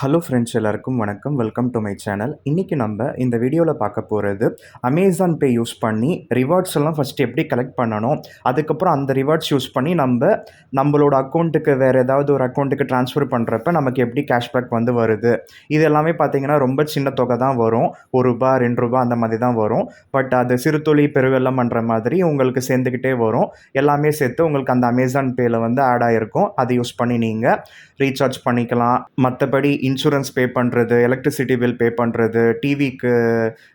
Hello friends எல்லாருக்கும் வணக்கம். Welcome to my channel இன்றைக்கி நம்ம இந்த வீடியோவில் பார்க்க போகிறது அமேசான் பே யூஸ் பண்ணி ரிவார்ட்ஸ் எல்லாம் ஃபஸ்ட்டு எப்படி கலெக்ட் பண்ணணும்? அதுக்கப்புறம் அந்த ரிவார்ட்ஸ் யூஸ் பண்ணி நம்ம நம்மளோட அக்கௌண்ட்டுக்கு வேறு ஏதாவது ஒரு அக்கௌண்ட்டுக்கு ட்ரான்ஸ்ஃபர் பண்ணுறப்ப நமக்கு எப்படி கேஷ்பேக் வந்து வருது? இது எல்லாமே பார்த்தீங்கன்னா ரொம்ப சின்ன தொகை தான் வரும். ஒரு ரூபா ரெண்டு ரூபா அந்த மாதிரி தான் வரும். பட் அது சிறுதுளி பெருவெள்ளம் பண்ணுற மாதிரி உங்களுக்கு சேர்ந்துக்கிட்டே வரும். எல்லாமே சேர்த்து உங்களுக்கு அந்த அமேசான் பேயில் வந்து ஆட் ஆகிருக்கும் அதை யூஸ் பண்ணி நீங்கள் ரீசார்ஜ் பண்ணிக்கலாம். மற்றபடி இன்சூரன்ஸ் பே பண்ணுறது எலக்ட்ரிசிட்டி பில் பே பண்ணுறது டிவிக்கு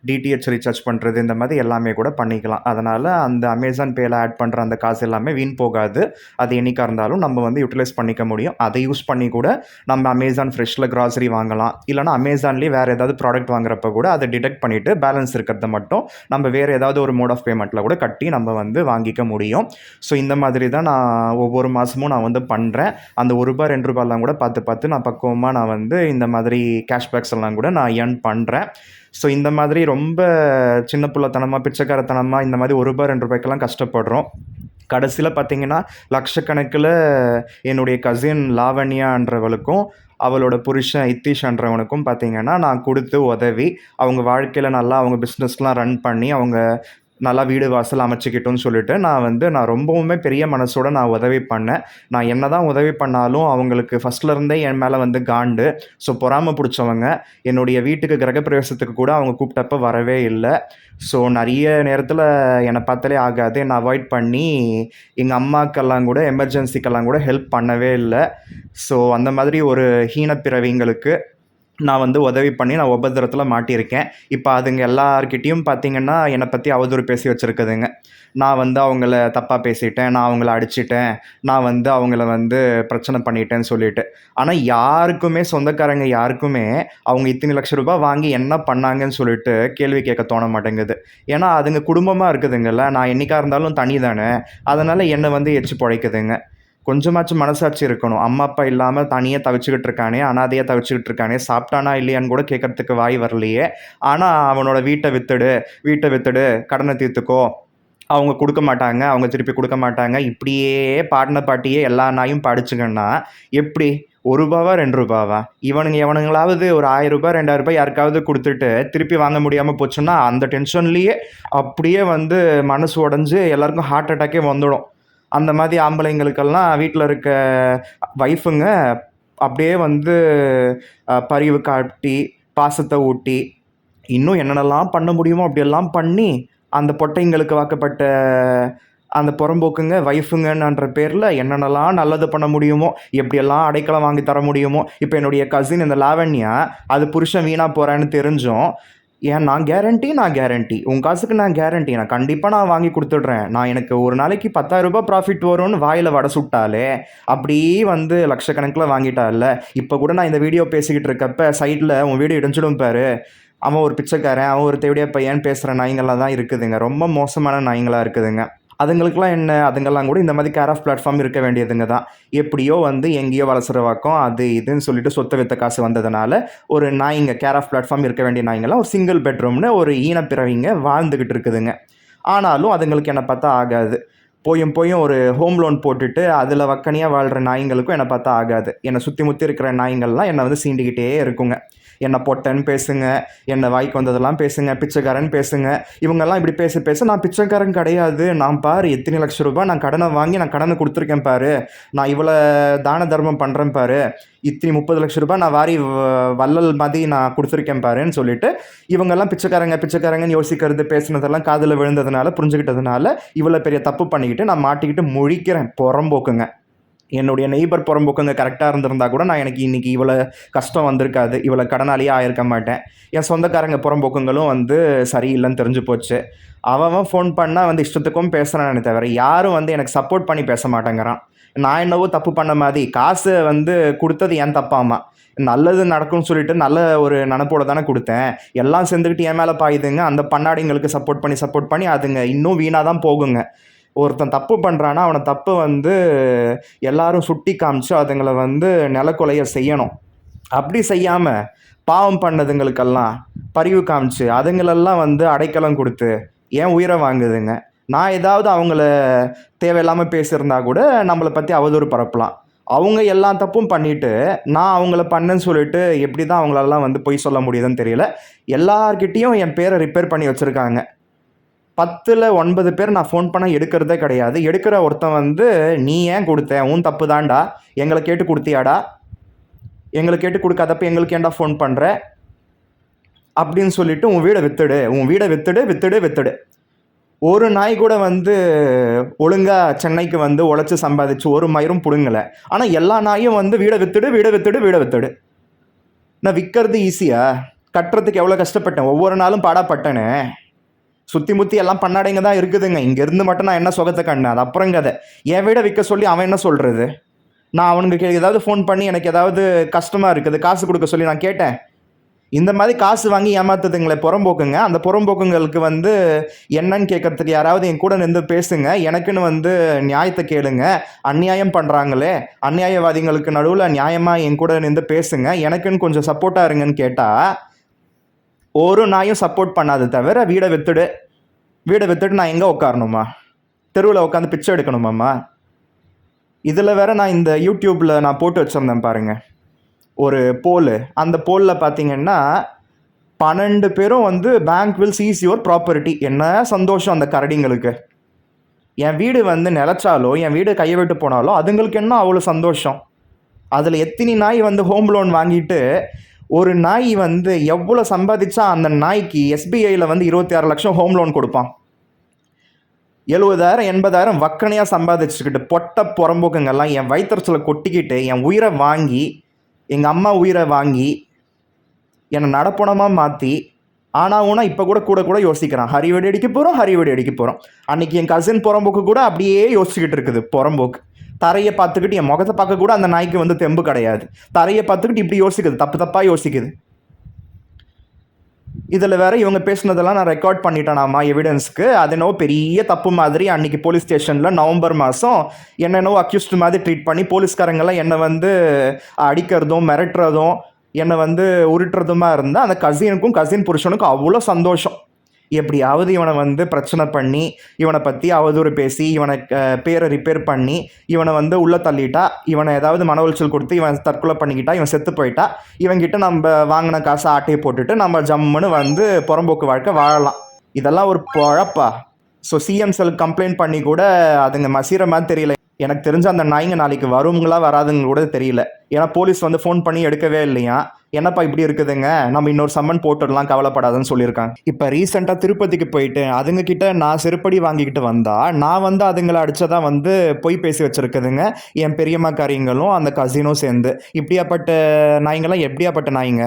டிடிஹெச் ரீசார்ஜ் பண்ணுறது இந்த மாதிரி எல்லாமே கூட பண்ணிக்கலாம். அதனால் அந்த அமேசான் பேயில் ஆட் பண்ணுற அந்த காசு எல்லாமே வீண் போகாது. அது என்னைக்காக இருந்தாலும் நம்ம வந்து யூட்டிலைஸ் பண்ணிக்க முடியும். அதை யூஸ் பண்ணி கூட நம்ம அமேசான் ஃப்ரெஷ்ஷில் கிராசரி வாங்கலாம். இல்லைனா அமேசான்லேயே வேறு ஏதாவது ப்ராடக்ட் வாங்குறப்ப கூட அதை டிடெக்ட் பண்ணிவிட்டு பேலன்ஸ் இருக்கிறத மட்டும் நம்ம வேறு ஏதாவது ஒரு மோட் ஆஃப் பேமெண்ட்டில் கூட கட்டி நம்ம வந்து வாங்கிக்க முடியும். ஸோ இந்த மாதிரி தான் நான் ஒவ்வொரு மாதமும் நான் வந்து பண்ணுறேன் அந்த ஒரு ரூபா ரெண்டு ரூபாயெலாம் கூட பார்த்து பார்த்து நான் பக்குவமாக நான் வந்து இந்த மாதிரி கேஷ்பேக்ஸ் எல்லாம் கூட நான் ஏர்ன் பண்ணுறேன் ஸோ இந்த மாதிரி ரொம்ப சின்ன பிள்ளைத்தனமாக பிச்சைக்காரத்தனமாக இந்த மாதிரி ஒரு ரூபாய் ரெண்டு ரூபாய்க்கெல்லாம் கஷ்டப்படுறோம். கடைசியில் பார்த்தீங்கன்னா லட்சக்கணக்கில் என்னுடைய கசின் லாவண்யான்றவளுக்கும் அவளோட புருஷன் இத்தீஷ்ன்றவனுக்கும் பார்த்தீங்கன்னா நான் கொடுத்து உதவி. அவங்க வாழ்க்கையில் நல்லா அவங்க பிஸ்னஸ்லாம் ரன் பண்ணி அவங்க நல்லா வீடு வாசல் அமைச்சிக்கிட்டோன்னு சொல்லிட்டு நான் வந்து நான் ரொம்பவுமே பெரிய மனசோட நான் உதவி பண்ணேன். நான் என்ன தான் உதவி பண்ணாலும் அவங்களுக்கு ஃபஸ்ட்லேருந்தே என் மேலே வந்து காண்டு. ஸோ பொறாமல் பிடிச்சவங்க என்னுடைய வீட்டுக்கு கிரகப்பிரவேசத்துக்கு கூட அவங்க கூப்பிட்டப்ப வரவே இல்லை. ஸோ நிறைய நேரத்தில் என்னை பார்த்தாலே ஆகாது. என்னை அவாய்ட் பண்ணி எங்கள் அம்மாக்கெல்லாம் கூட எமர்ஜென்சிக்கெல்லாம் கூட ஹெல்ப் பண்ணவே இல்லை. ஸோ அந்த மாதிரி ஒரு ஹீனப்பிறவிங்களுக்கு நான் வந்து உதவி பண்ணி நான் உபத்திரத்தில் மாட்டியிருக்கேன். இப்போ அதுங்க எல்லார்கிட்டேயும் பார்த்தீங்கன்னா என்னை பற்றி அவதூறு பேசி வச்சுருக்குதுங்க. நான் வந்து அவங்கள தப்பாக பேசிட்டேன் நான் அவங்கள அடிச்சிட்டேன் நான் வந்து அவங்கள வந்து பிரச்சனை பண்ணிட்டேன்னு சொல்லிட்டு. ஆனால் யாருக்குமே சொந்தக்காரங்க யாருக்குமே அவங்க இத்தனை லட்ச ரூபாய் வாங்கி என்ன பண்ணாங்கன்னு சொல்லிட்டு கேள்வி கேட்க தோண மாட்டேங்குது. ஏன்னா அதுங்க குடும்பமாக இருக்குதுங்கல்ல நான் என்னைக்கா இருந்தாலும் தனி தானே அதனால் என்னை வந்து எச்சு பிழைக்குதுங்க கொஞ்சமாச்சும் மனசாட்சி இருக்கணும். அம்மா அப்பா இல்லாமல் தனியாக தவிச்சுக்கிட்டு இருக்கானே அனாதையாக தவிச்சுக்கிட்டு இருக்கானே சாப்பிட்டானா இல்லையான்னு கூட கேட்கறதுக்கு வாய் வரலையே. ஆனால் அவனோட வீட்டை வித்துடு வீட்டை வித்துடு கடனை தீர்த்துக்கோ. அவங்க கொடுக்க மாட்டாங்க அவங்க திருப்பி கொடுக்க மாட்டாங்க. இப்படியே பாடின பாட்டியே எல்லா நாயும் படிச்சுங்கன்னா எப்படி? ஒரு ரூபாவா ரெண்டு ரூபாவா? இவனுங்க எவனுங்களாவது ஒரு ஆயிரம் ரூபாய் ரெண்டாயிரம் ரூபாய் யாருக்காவது கொடுத்துட்டு திருப்பி வாங்க முடியாமல் போச்சுன்னா அந்த டென்ஷன்லேயே அப்படியே வந்து மனசு உடஞ்சி எல்லாருக்கும் ஹார்ட் அட்டாக்கே வந்துடும். அந்த மாதிரி ஆம்பளைங்களுக்கெல்லாம் வீட்டில் இருக்க ஒய்ஃபுங்க அப்படியே வந்து பரிவு காட்டி பாசத்தை ஊட்டி இன்னும் என்னென்னலாம் பண்ண முடியுமோ அப்படியெல்லாம் பண்ணி அந்த பொட்டைங்களுக்கு வாக்கப்பட்ட அந்த புறம்போக்குங்க ஒய்ஃபுங்கன்ற பேரில் என்னென்னலாம் நல்லது பண்ண முடியுமோ எப்படியெல்லாம் அடைக்கலம் வாங்கி தர முடியுமோ இப்போ என்னுடைய கசின் இந்த லாவண்யா அது புருஷன் வீணாக போகிறேன்னு தெரிஞ்சும் ஏன் நான் கேரண்டி நான் கேரண்டி உன் காசுக்கு நான் கேரண்டி நான் கண்டிப்பாக நான் வாங்கி கொடுத்துட்றேன். நான் எனக்கு ஒரு நாளைக்கு பத்தாயிரம் ரூபாய் ப்ராஃபிட் வரும்னு வாயில் வடை சுட்டாலே அப்படியே வந்து லட்சக்கணக்கில் வாங்கிட்டால இப்போ கூட நான் இந்த வீடியோ பேசிக்கிட்டு இருக்கப்ப சைடில் உன் வீடியோ இடிஞ்சிடும் பாரு. அவன் ஒரு பிச்சைக்காரன் அவன் ஒரு தேவடியா பையன் பேசுகிற நாய்ங்களாக தான் இருக்குதுங்க. ரொம்ப மோசமான நாய்ங்களாக இருக்குதுங்க. அதுங்களுக்குலாம் என்ன? அதுங்கெல்லாம் கூட இந்த மாதிரி கேர் ஆஃப் பிளாட்ஃபார்ம் இருக்க வேண்டியதுங்க தான். எப்படியோ வந்து எங்கேயோ வளசுறவாக்கம் அது இதுன்னு சொல்லிட்டு சொத்த வித்த காசு வந்ததுனால ஒரு நாய்ங்க கேர் ஆஃப் பிளாட்ஃபார்ம் இருக்க வேண்டிய நாய்ங்கெல்லாம் ஒரு சிங்கிள் பெட்ரூம்னு ஒரு ஈனப்பிறவிங்க வாழ்ந்துக்கிட்டு இருக்குதுங்க. ஆனாலும் அதுங்களுக்கு என்ன பார்த்தா ஆகாது. போயும் போயும் ஒரு ஹோம் லோன் போட்டுட்டு அதில் வக்கனியாக வாழ்கிற நாய்ங்களுக்கும் என்னை பார்த்தா ஆகாது. என்னை சுற்றி முற்றி இருக்கிற நாய்ங்கள்லாம் என்னை வந்து சீண்டிக்கிட்டே இருக்குங்க. என்னை பொட்டன்னு பேசுங்க என்னை வாய்க்கு வந்ததெல்லாம் பேசுங்க பிச்சைக்காரன் பேசுங்க. இவங்கெல்லாம் இப்படி பேச பேச நான் பிச்சைக்காரன் கிடையாது. நான் பாரு எத்தனை லட்சம் ரூபாய் நான் கடனை வாங்கி நான் கடனை கொடுத்துருக்கேன் பாரு. நான் இவ்வளோ தான தர்மம் பண்ணுறேன் பாரு. இத்தனை முப்பது லட்ச ரூபாய் நான் வாரி வள்ளல் மாதிரி நான் கொடுத்துருக்கேன் பாருன்னு சொல்லிட்டு இவங்கெல்லாம் பிச்சைக்காரங்க பிச்சைக்காரங்கன்னு யோசிக்கிறது பேசுனதெல்லாம் காதில் விழுந்ததுனால புரிஞ்சுக்கிட்டதுனால இவ்வளோ பெரிய தப்பு பண்ணிக்கிட்டு நான் மாட்டிக்கிட்டு முழிக்கிறேன் புறம்போக்குங்க. என்னுடைய நெய்பர் புறம்போக்குங்க கரெக்டாக இருந்திருந்தா கூட நான் எனக்கு இன்னைக்கு இவ்வளோ கஷ்டம் வந்திருக்காது இவ்வளோ கடனாளியே ஆயிருக்க மாட்டேன். என் சொந்தக்காரங்க புறம்போக்குங்களும் வந்து சரியில்லைன்னு தெரிஞ்சு போச்சு. அவன் ஃபோன் பண்ணால் வந்து இஷ்டத்துக்கும் பேசுகிறானே தவிர யாரும் வந்து எனக்கு சப்போர்ட் பண்ணி பேச மாட்டேங்கிறான். நான் என்னவோ தப்பு பண்ண மாதிரி. காசு வந்து கொடுத்தது ஏன் தப்பாமா நல்லது நடக்கும்னு சொல்லிட்டு நல்ல ஒரு நினப்போட தானே கொடுத்தேன். எல்லாம் சேர்ந்துக்கிட்டு என் மேலே பாயுதுங்க. அந்த பண்ணாடிங்களுக்கு சப்போர்ட் பண்ணி சப்போர்ட் பண்ணி அதுங்க இன்னும் வீணாக தான் போகுங்க. ஒருத்தன் தப்பு பண்ணுறான்னா அவனை தப்பு வந்து எல்லாரும் சுட்டி காமிச்சு அதுங்களை வந்து நிலக்கொலைய செய்யணும். அப்படி செய்யாமல் பாவம் பண்ணதுங்களுக்கெல்லாம் பரிவு காமிச்சு அதுங்களெல்லாம் வந்து அடைக்கலம் கொடுத்து ஏன் உயிரை வாங்குதுங்க. நான் ஏதாவது அவங்கள தேவையில்லாமல் பேசியிருந்தா கூட நம்மளை பற்றி அவதூறு பரப்பலாம். அவங்க எல்லா தப்பும் பண்ணிவிட்டு நான் அவங்கள பண்ணேன்னு சொல்லிட்டு எப்படி தான் அவங்களெல்லாம் வந்து பொய் சொல்ல முடியுதுன்னு தெரியல. எல்லார்கிட்டேயும் என் பேரை ரிப்பேர் பண்ணி வச்சுருக்காங்க. பத்தில் ஒன்பது பேர் நான் ஃபோன் பண்ண எடுக்கிறதே கிடையாது. எடுக்கிற ஒருத்தன் வந்து நீ ஏன் கொடுத்த? உன் தப்பு தான்டா. எங்களை கேட்டு கொடுத்தியாடா? எங்களை கேட்டு கொடுக்காதப்ப எங்களுக்கு ஏன்டா ஃபோன் பண்ணுற அப்படின்னு சொல்லிட்டு உன் வீடை வித்துடு. உன் வீடை வித்துடு வித்துடு வித்துடு. ஒரு நாய் கூட வந்து ஒழுங்காக சென்னைக்கு வந்து உழைச்சி சம்பாதிச்சு ஒரு மயிரும் பிடுங்கலை. ஆனால் எல்லா நாயும் வந்து வீடை வித்துடு வீடை வித்துடு வீடை வித்துடு. நான் விற்கிறது ஈஸியாக கட்டுறதுக்கு எவ்வளோ கஷ்டப்பட்டேன். ஒவ்வொரு நாளும் பாடாப்பட்டேனே. சுற்றி முற்றி எல்லாம் பண்ணாடைங்க தான் இருக்குதுங்க. இங்கேருந்து மட்டும் நான் என்ன சுகத்தை கண்ணு அது அப்புறம் கதை. என் வீடை விற்க சொல்லி அவன் என்ன சொல்கிறது நான் அவனுக்கு ஏதாவது ஃபோன் பண்ணி எனக்கு ஏதாவது கஷ்டமாக இருக்குது காசு கொடுக்க சொல்லி நான் கேட்டேன். இந்த மாதிரி காசு வாங்கி ஏமாத்துதுங்களே புறம்போக்குங்க. அந்த புறம்போக்குங்களுக்கு வந்து என்னன்னு கேட்கறதுக்கு யாராவது என் கூட நின்று பேசுங்க. எனக்குன்னு வந்து நியாயத்தை கேளுங்க. அநியாயம் பண்ணுறாங்களே அநியாயவாதிகளுக்கு நடுவில் நியாயமாக என் கூட நின்று பேசுங்க. எனக்குன்னு கொஞ்சம் சப்போர்ட்டாக இருங்கன்னு கேட்டால் ஒரு நாயும் சப்போர்ட் பண்ணாது தவிர வீடை வித்துடு. வீடை வித்துட்டு நான் எங்கே உட்காரணுமா? தெருவில் உட்காந்து பிச்சை எடுக்கணுமாம்மா? இதில் வேற நான் இந்த யூடியூப்பில் நான் போட்டு வச்சுருந்தேன் பாருங்கள் ஒரு போல். அந்த போலில் பார்த்தீங்கன்னா பன்னெண்டு பேரும் வந்து bank will seize your property என்ன சந்தோஷம் அந்த கரடிங்களுக்கு. என் வீடு வந்து நிலச்சாலோ என் வீடு கையை விட்டு போனாலோ அதுங்களுக்கு என்ன அவ்வளோ சந்தோஷம்? அதில் எத்தனை நாய் வந்து ஹோம் லோன் வாங்கிட்டு ஒரு நாய் வந்து எவ்வளோ சம்பாதிச்சா அந்த நாய்க்கு எஸ்பிஐயில் வந்து இருபத்தி ஆறு லட்சம் ஹோம் லோன் கொடுப்பான். எழுபதாயிரம் எண்பதாயிரம் வக்கனையாக சம்பாதிச்சுக்கிட்டு பொட்ட புறம்போக்குங்கெல்லாம் என் வயிற்றுச்சலை கொட்டிக்கிட்டு என் உயிரை வாங்கி எங்கள் அம்மா உயிரை வாங்கி என்னை நடப்பணமாக மாற்றி ஆனால் ஊனா இப்போ கூட கூட கூட யோசிக்கிறான். ஹரி வெடி அடிக்க போகிறோம் ஹரி வெடி அடிக்க போகிறோம் அன்றைக்கி என் கசின் புறம்போக்கு கூட அப்படியே யோசிச்சுக்கிட்டு இருக்குது புறம்போக்கு. தரையை பார்த்துக்கிட்டு என் முகத்தை பார்க்க கூட அந்த நாய்க்கு வந்து தெம்பு கிடையாது. தரையை பார்த்துக்கிட்டு இப்படி யோசிக்குது தப்பு தப்பாக யோசிக்குது. இதில் வேற இவங்க பேசினதெல்லாம் நான் ரெக்கார்ட் பண்ணிட்டேனாமா எவிடன்ஸ்க்கு அது என்னவோ பெரிய தப்பு மாதிரி அன்னைக்கு போலீஸ் ஸ்டேஷனில் நவம்பர் மாதம் என்னென்னவோ அக்யூஸ்ட் மாதிரி ட்ரீட் பண்ணி போலீஸ்காரங்கெல்லாம் என்னை வந்து அடிக்கிறதும் மிரட்டுறதும் என்னை வந்து உருட்டுறதுமா இருந்தால் அந்த கசினுக்கும் கசின் புருஷனுக்கும் அவ்வளோ சந்தோஷம். எப்படியாவது இவனை வந்து பிரச்சனை பண்ணி இவனை பற்றி அவதூறு பேசி இவனை பேரை ரிப்பேர் பண்ணி இவனை வந்து உள்ளே தள்ளிட்டா இவனை ஏதாவது மன உளைச்சல் கொடுத்து இவன் தற்கொலை பண்ணிக்கிட்டா இவன் செத்து போயிட்டா இவன்கிட்ட நம்ம வாங்கின காசை ஆட்டையை போட்டுட்டு நம்ம ஜம்முன்னு வந்து புறம்போக்கு வாழ்க்கை வாழலாம். இதெல்லாம் ஒரு பொழப்பா. ஸோ சிஎம் செல் கம்ப்ளைண்ட் பண்ணி கூட அதுங்க மசீர மாதிரி தெரியல. எனக்கு தெரிஞ்ச அந்த நாய்ங்க நாளைக்கு வருங்களா வராதுங்க கூட தெரியல. ஏன்னா போலீஸ் வந்து ஃபோன் பண்ணி எடுக்கவே இல்லையா? என்னப்பா இப்படி இருக்குதுங்க? நம்ம இன்னொரு சம்மன் போட்டுடலாம் கவலைப்படாதுன்னு சொல்லியிருக்காங்க. இப்போ ரீசெண்டாக திருப்பதிக்கு போயிட்டு அதுங்க கிட்ட நான் செருப்படி வாங்கிக்கிட்டு வந்தா நான் வந்து அதுங்களை அடித்ததான் வந்து பொய் பேசி வச்சுருக்குதுங்க. என் பெரியம்மா காரியங்களும் அந்த கசினும் சேர்ந்து. இப்படியாப்பட்ட நாய்ங்களாம் எப்படியாப்பட்ட நாய்ங்க?